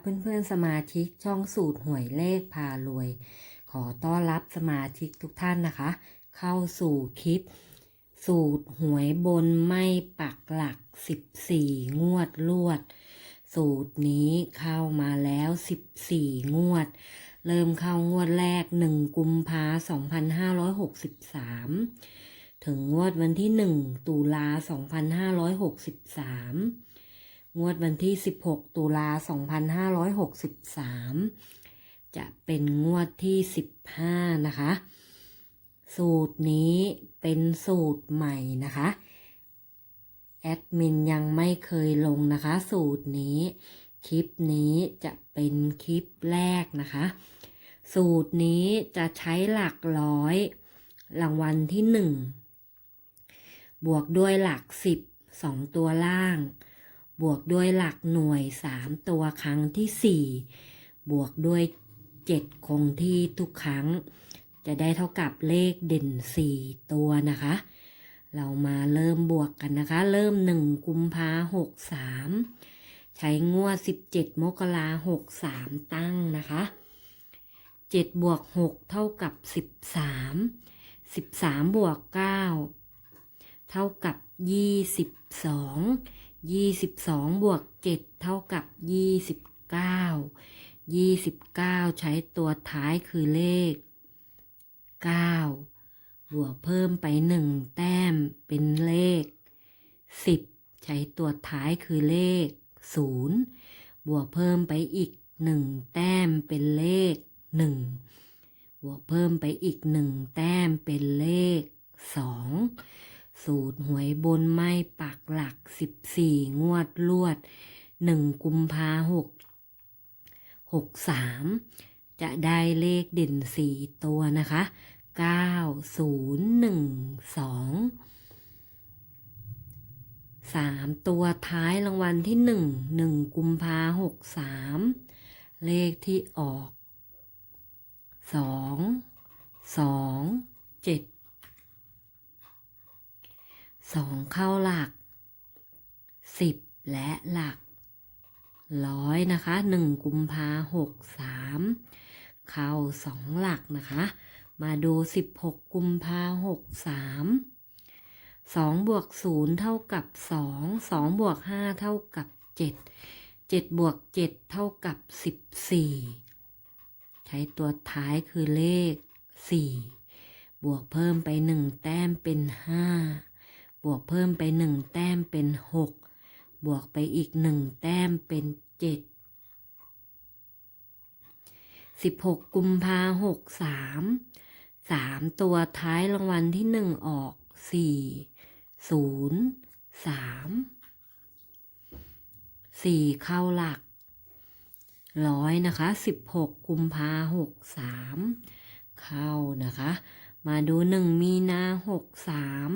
เพื่อนๆสมาชิกช่องสูตรหวยเลขพารวย ขอต้อนรับสมาชิกทุกท่านนะคะ เข้าสู่คลิป สูตรหวยบนไม่ปักหลัก 14 งวดลวด สูตรนี้เข้ามาแล้ว 14 งวด เริ่มเข้างวดแรก 1 กุมภา2563 ถึงงวดวันที่ 1 ตุลา2563 งวดวันที่ 16 ตุลา 2563 จะเป็นงวดที่ 15 นะคะ สูตรนี้เป็นสูตรใหม่นะคะ แอดมินยังไม่เคยลงนะคะ สูตรนี้ คลิปนี้จะเป็นคลิปแรกนะคะ สูตรนี้จะใช้หลักร้อย รางวัลที่หนึ่งบวกด้วยหลักสิบสองตัวล่าง บวกด้วยหลักหน่วยสามตัวครั้งที่สี่บวกด้วยเจ็ดคงที่ทุกครั้ง จะได้เท่ากับเลขเด่นสี่ตัวนะคะ เรามาเริ่มบวกกันนะคะ เริ่มหนึ่งกุมภาหกสามใช้งวดสิบเจ็ดมกราหกสามตั้งนะคะเจ็ดบวกหกเท่ากับสิบสามสิบสามบวกเก้าเท่ากับยี่สิบสอง ยี่สิบสองบวกเจ็ดเท่ากับยี่สิบเก้ายี่สิบเก้าใช้ตัวท้ายคือเลขเก้าบวกเพิ่มไปหนึ่งแต้มเป็นเลขสิบใช้ตัวท้ายคือเลขศูนย์บวกเพิ่มไปอีกหนึ่งแต้มเป็นเลขหนึ่งบวกเพิ่มไปอีกหนึ่งแต้มเป็นเลขสอง สูตรหวยบนไม่ปักหลักสิบสี่งวดลวดหนึ่งกุมภาหกหกสามจะได้เลขเด่นสี่ตัวนะคะเก้าศูนย์หนึ่งสองสามตัวท้ายรางวัลที่หนึ่งหนึ่งกุมภาหกสามเลขที่ออกสองสองเจ็ด สองเข้าหลักสิบและหลักร้อยนะคะหนึ่งกุมภาหกสามเข้าสองหลักนะคะ มาดู16กุมภาหกสามสองบวกศูนย์เท่ากับสองสองบวกห้าเท่ากับเจ็ดเจ็ดบวกเจ็ดเท่ากับสิบสี่ใช้ตัวท้ายคือเลขสี่บวกเพิ่มไปหนึ่งแต้มเป็นห้า บวกเพิ่มไปหนึ่งแต้มเป็นหกบวกไปอีกหนึ่งแต้มเป็นเจ็ดสิบหกกุมภาหกสามสามตัวท้ายรางวัลที่หนึ่งออกสี่ศูนย์สามสี่เข้าหลักร้อยนะคะสิบหกกุมภาหกสามเข้านะคะ มาดูหนึ่งมีนาหกสาม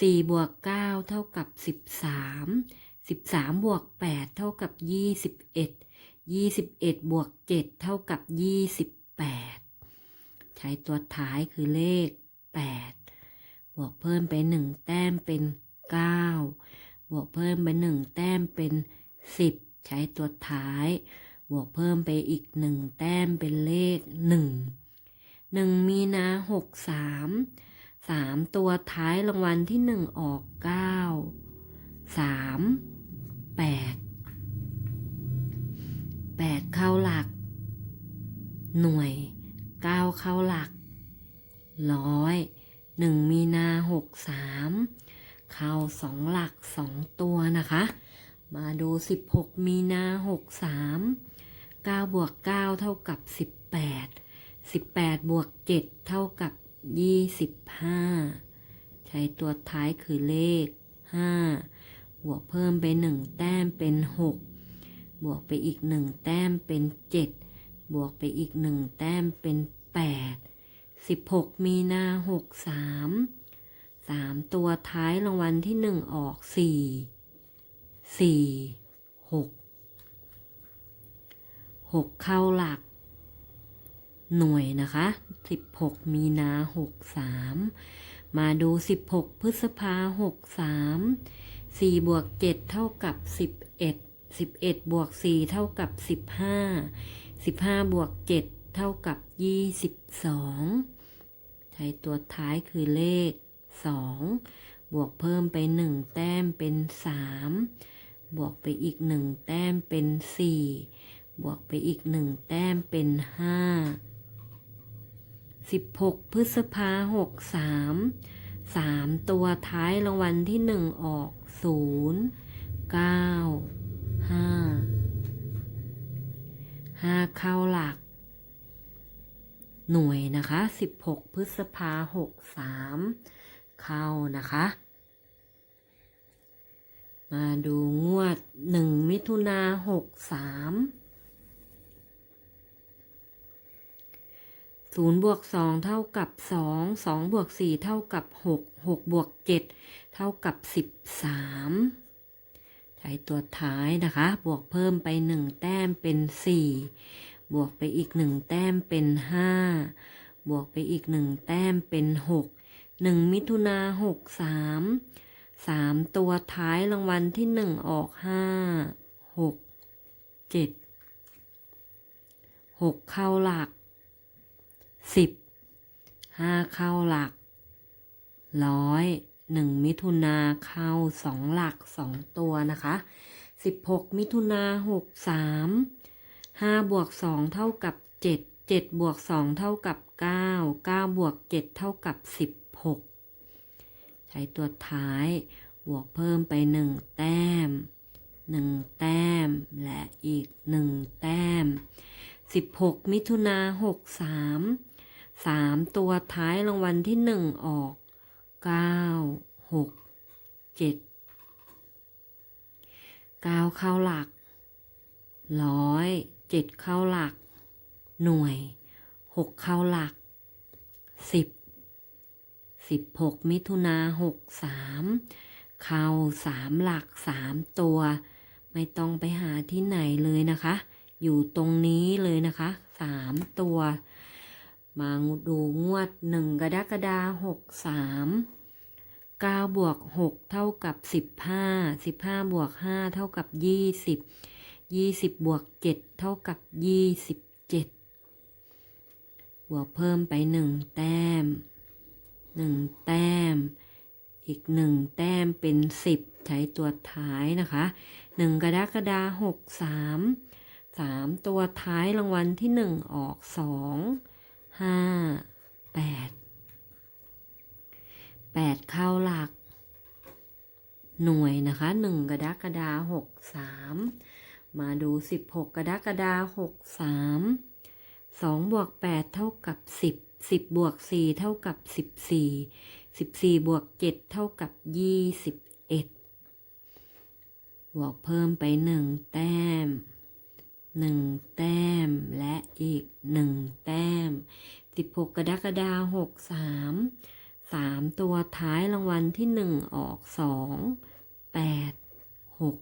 สี่บวกเก้าเท่ากับสิบสามสิบสามบวกแปดเท่ากับยี่สิบเอ็ดยี่สิบเอ็ดบวกเจ็ดเท่ากับยี่สิบแปดใช้ตัวท้ายคือเลขแปดบวกเพิ่มไปหนึ่งแต้มเป็นเก้าบวกเพิ่มไปหนึ่งแต้มเป็นสิบใช้ตัวท้าย บวกเพิ่มไปอีกหนึ่งแต้มเป็นเลขหนึ่งหนึ่งมีนาหกสาม สามตัวท้ายรางวัลที่หนึ่งออกเก้าสามแปดแปดเข้าหลัก หน่วยเก้าเข้าหลักร้อยหนึ่งมีนาหกสามเข้าสองหลักสองตัวนะคะ มาดูสิบหกมีนาหกสามเก้าบวกเก้าเท่ากับสิบแปดสิบแปดบวกเจ็ดเท่ากับยี่สิบห้าใช้ตัว ท้ายคือเลขห้าบวกเพิ่มไปหนึ่งแต้มเป็นหกบวกไปอีกหนึ่งแต้มเป็นเจ็ดบวกไปอีกหนึ่งแต้มเป็นแปดสิบหกมีนาหกสามสามตัวท้ายรางวัลที่หนึ่งออกสี่สี่หกหกเข้าหลักหน่วยนะคะสิบหกมีนาหกสา มาดูสิบหกพฤษภาหกสามสี่บวกเจ็ดเท่ากับสิบเอ็ดสิบวกสี่เท่ากับสิบห้าสิบวกเจ็ดเท่ากับยี่สิบสองใช้ตัวท้ายคือเลขสองบวกเพิ่มไปหนึ่งแต้มเป็นสามบวกไปอีกหนึ่งแต้มเป็นสี่บวกไปอีกหนึ่งแต้มเป็นห้าสิบหกพฤษภาหกสามสามตัวท้ายรางวัลที่หนึ่งออกศูนย์เก้าห้าห้าเข้าหลัก หน่วยนะคะสิบหกพฤษภาหกสามเข้านะคะ มาดูงวดหนึ่งมิถุนาหกสาม ศูนย์บวกสองเท่ากับสองสองบวกสี่เท่ากับหกหกบวกเจ็ดเท่ากับสิบสามใช้ตัวท้ายนะคะ บวกเพิ่มไปหนึ่งแต้มเป็นสี่บวกไปอีกหนึ่งแต้มเป็นห้าบวกไปอีกหนึ่งแต้มเป็นหกหนึ่งมิถุนาหกสามสามตัวท้ายรางวัลที่หนึ่งออกห้าหกเจ็ดหกเข้าหลัก สิบห้าเข้าหลักร้อยหนึ่งมิถุนาเข้าสองหลักสองตัวนะคะสิบหกมิถุนาหกสามห้าบวกสองเท่ากับเจ็ดเจ็ดบวกสองเท่ากับเก้าเก้าบวกเจ็ดเท่ากับสิบหกใช้ตัวท้ายบวกเพิ่มไปหนึ่งแต้มหนึ่งแต้ม และอีกหนึ่งแต้มสิบหกมิถุนาหกสาม สามตัวท้ายรางวัลที่หนึ่งออกเก้าหกเจ็ดเก้าเข้าหลักร้อยเจ็ดเข้าหลัก หน่วยหกเข้าหลักสิบสิบหกมิถุนาหกสามเข้าสามหลักสามตัว ไม่ต้องไปหาที่ไหนเลยนะคะ อยู่ตรงนี้เลยนะคะสามตัว มาดูงวดหนึ่งกรกฎาหกสามเก้าบวกหกเท่ากับสิบห้าสิบห้าบวกห้าเท่ากับยี่สิบยี่สิบบวกเจ็ดเท่ากับยี่สิบเจ็ดบวกเพิ่มไปหนึ่งแต้มหนึ่งแต้ม อีกหนึ่งแต้มเป็นสิบใช้ตัวท้ายนะคะหนึ่งกรกฎาหกสามสามตัวท้ายรางวัลที่หนึ่งออกสอง ห้าแปดแปดเข้าหลัก หน่วยนะคะหนึ่งกระดากฎาหกสามมาดูสิบหกกระดากฎาหกสามสองบวกแปดเท่ากับสิบสิบบวกสี่เท่ากับสิบสี่สิบสี่บวกเจ็ดเท่ากับยี่สิบเอ็ดบวกเพิ่มไปหนึ่งแต้ม หนึ่งแต้มและอีกหนึ่งแต้มสิบหกกรกฎาหกสามสามตัวท้ายรางวัลที่หนึ่งออกสองแปดหก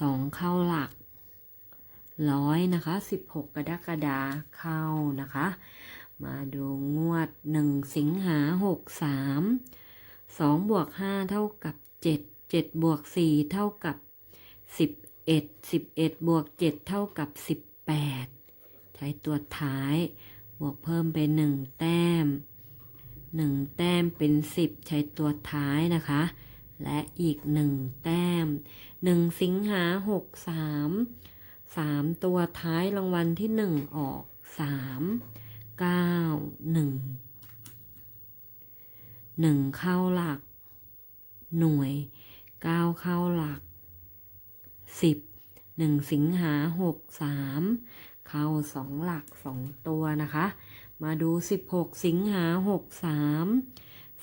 สองเข้าหลักร้อยนะคะสิบหกกรกฎาเข้านะคะ มาดูงวดหนึ่งสิงหาหกสามสองบวกห้าเท่ากับเจ็ดเจ็ดบวกสี่เท่ากับสิ บเอ็ดสิบเอ็ดบวกเจ็ดเท่ากับสิบแปดใช้ตัวท้าย บวกเพิ่มไปหนึ่งแต้มหนึ่งแต้มเป็นสิบใช้ตัวท้ายนะคะ และอีกหนึ่งแต้มหนึ่งสิงหาหกสามสามตัวท้ายรางวัลที่หนึ่งออกสามเก้าหนึ่งหนึ่งเข้าหลัก หน่วยเก้าเข้าหลัก สิบหนึ่งสิงหาหกสามเข้าสองหลักสองตัวนะคะ มาดูสิบหกสิงหาหกสาม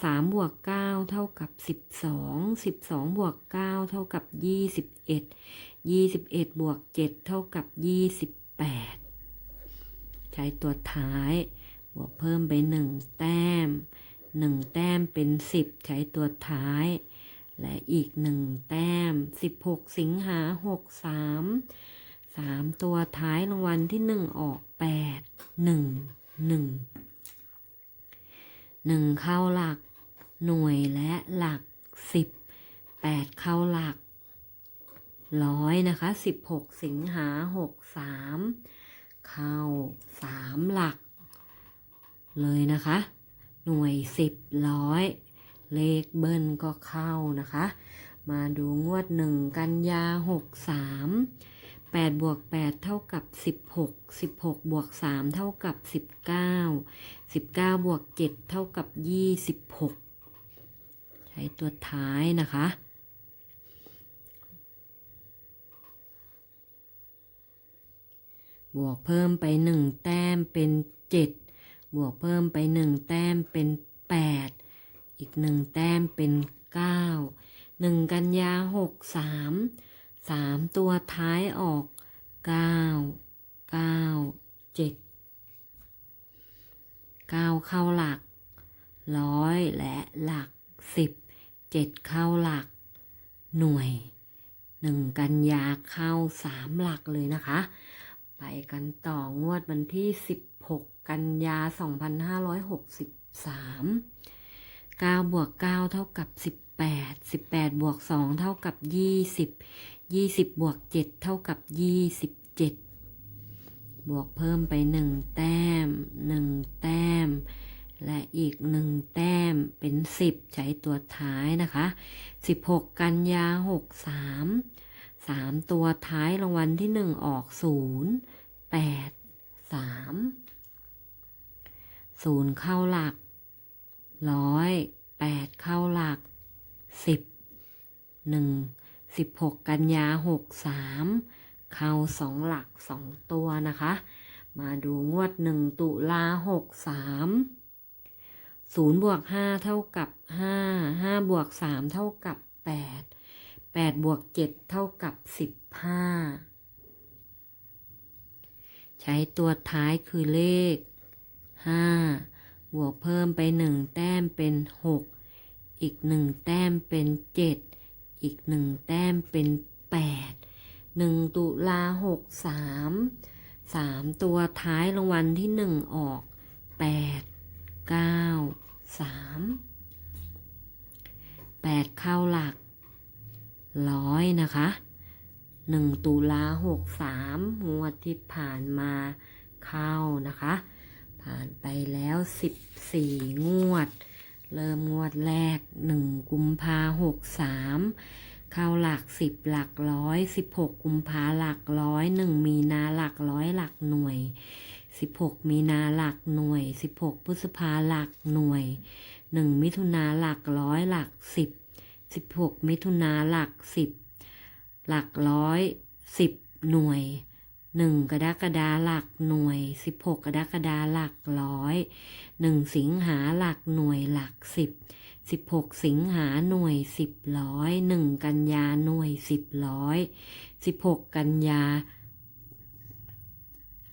สามบวกเก้าเท่ากับสิบสองสิบสองบวกเก้าเท่ากับยี่สิบเอ็ดยี่สิบเอ็ดบวกเจ็ดเท่ากับยี่สิบแปดใช้ตัวท้าย บวกเพิ่มไปหนึ่งแต้มหนึ่งแต้มเป็นสิบใช้ตัวท้าย และอีกหนึ่งแต้มสิบหกสิงหาหกสามสามตัวท้ายรางวัลที่หนึ่งออกแปดหนึ่งหนึ่งหนึ่งเข้าหลัก หน่วยและหลักสิบแปดเข้าหลักร้อยนะคะสิบหกสิงหาหกสามเข้าสามหลัก เลยนะคะ หน่วยสิบร้อย เลขเบิ้ลก็เข้านะคะ มาดูงวดหนึ่งกันยาหกสามแปดบวกแปดเท่ากับสิบหกสิบหกบวกสามเท่ากับสิบเก้าสิบเก้าบวกเจ็ดเท่ากับยี่สิบหกใช้ตัวท้ายนะคะบวกเพิ่มไปหนึ่งแต้มเป็นเจ็ดบวกเพิ่มไปหนึ่งแต้มเป็นแปด อีกหนึ่งแต้มเป็นเก้าหนึ่งกันยาหกสามสามตัวท้ายออกเก้าเก้าเจ็ดเก้าเข้าหลักร้อยและหลักสิบเจ็ดเข้าหลัก หน่วยหนึ่งกันยาเข้าสามหลักเลยนะคะ ไปกันต่องวดวันที่16กันยา2563 9บวก9เท่ากับ 18 18บวก2เท่ากับ 20 20 บวก 7 เท่ากับ 27 บวกเพิ่มไป 1 แต้ม 1 แต้ม และอีก 1 แต้มเป็น 10 ใช้ตัวท้ายนะคะ 16 กันยา 63สามตัวท้ายรางวัลที่หนึ่งออกศูนย์แปดสามศูนย์เข้าหลัก ร้อยแปดเข้าหลักสิบหนึ่งสิบหกกันยาหกสามเข้าสองหลักสองตัวนะคะ มาดูงวดหนึ่งตุลาหกสามศูนย์บวกห้าเท่ากับห้าห้าบวกสามเท่ากับแปดแปดบวกเจ็ดเท่ากับสิบห้าใช้ตัวท้ายคือเลขห้า บวกเพิ่มไปหนึ่งแต้มเป็นหกอีกหนึ่งแต้มเป็นเจ็ดอีกหนึ่งแต้มเป็นแปดหนึ่งตุลาหกสามสามตัวท้ายรางวัลที่หนึ่งออกแปดเก้าสามแปดเข้าหลักร้อยนะคะหนึ่งตุลาหกสามงวดที่ผ่านมาเข้านะคะ สิบสี่งวด เริ่มงวดแรกหนึ่งกุมภาหกสามเข้าหลักสิบหลักร้อยสิบหกกุมภาหลักร้อยหนึ่งมีนาหลักร้อยหลักหน่วยสิบหกมีนาหลักหน่วยสิบหกพฤษภาหลักหน่วยหนึ่งมิถุนาหลักร้อยหลักสิบสิบหกมิถุนาหลักสิบหลักร้อยสิบหน่วย หนึ่งกรกฎาหลักหน่วยสิบหกกรกฎาหลักร้อยหนึ่งสิงหาหลักหน่วยหลักสิบสิบหกสิงหาหน่วยสิบร้อยหนึ่งกันยาหน่วยสิบร้อยสิบหกกันยา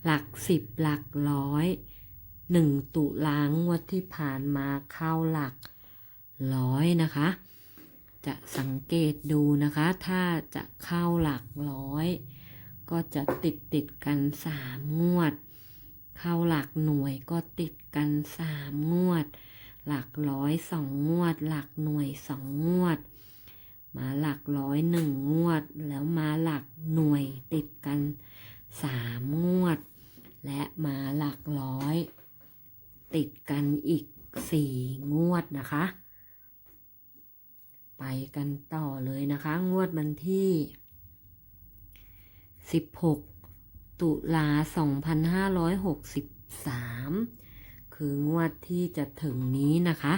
หลักสิบหลักร้อยหนึ่งตุลางวดที่ผ่านมาเข้าหลักร้อยนะคะ จะสังเกตดูนะคะ ถ้าจะเข้าหลักร้อย ก็จะติดติดกันสามงวด เข้าหลักหน่วยก็ติดกันสามงวด หลักร้อยสองงวด หลักหน่วยสองงวด มาหลักร้อยหนึ่งงวด แล้วมาหลักหน่วยติดกันสามงวด และมาหลักร้อย ติดกันอีกสี่งวดนะคะ ไปกันต่อเลยนะคะ งวดวันที่ 16 ตุลา 2563 คืองวดที่จะถึงนี้นะคะ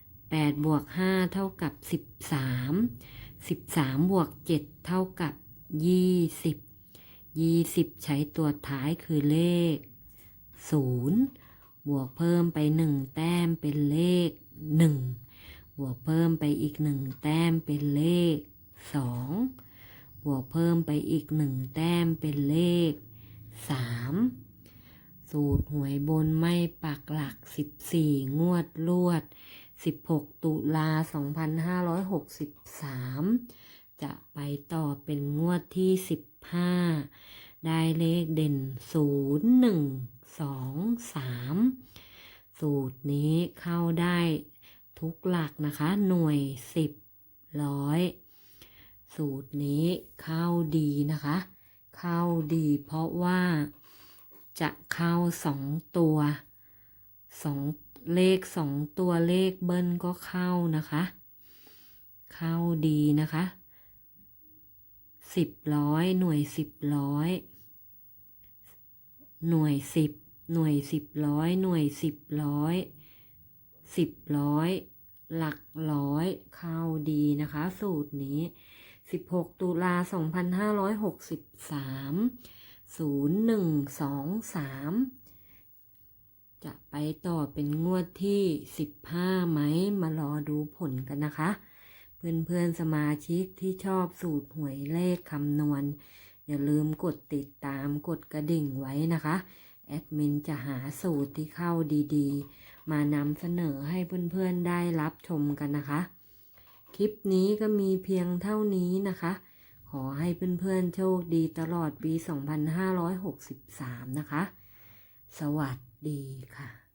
8บวก5เท่ากับ 13 13บวก7เท่ากับ 20 20 ใช้ตัวท้ายคือเลข 0 บวกเพิ่มไป 1 แต้มเป็นเลข 1 บวกเพิ่มไปอีก 1 แต้มเป็นเลข 2 วกเพิ่มไปอีก1แต้มเป็นเลข 3 สูตรหวยบนไม่ปักหลัก 14 งวดลวด 16 ตุลา 2563 จะไปต่อเป็นงวดที่ 15 ได้เลขเด่น 0 1 2 3 สูตรนี้เข้าได้ทุกหลักนะคะ หน่วย 10 ร้อย สูตรนี้เข้าดีนะคะ เข้าดีเพราะว่าจะเข้าสองตัวสองเลขสองตัวเลขเบิ้ลก็เข้านะคะ เข้าดีนะคะสิบร้อยหน่วยสิบร้อยหน่วยสิบหน่วยสิบร้อยหน่วยสิบร้อยสิบร้อยหลักร้อยเข้าดีนะคะ สูตรนี้ 16 ตุลา 2563 0123 จะไปต่อเป็นงวดที่ 15 ไหม มารอดูผลกันนะคะ เพื่อนๆสมาชิกที่ชอบสูตรหวยเลขคำนวณ อย่าลืมกดติดตามกดกระดิ่งไว้นะคะ แอดมินจะหาสูตรที่เข้าดีๆ มานำเสนอให้เพื่อนๆได้รับชมกันนะคะ คลิปนี้ก็มีเพียงเท่านี้นะคะ ขอให้เพื่อนๆโชคดีตลอดปี 2563 นะคะ สวัสดีค่ะ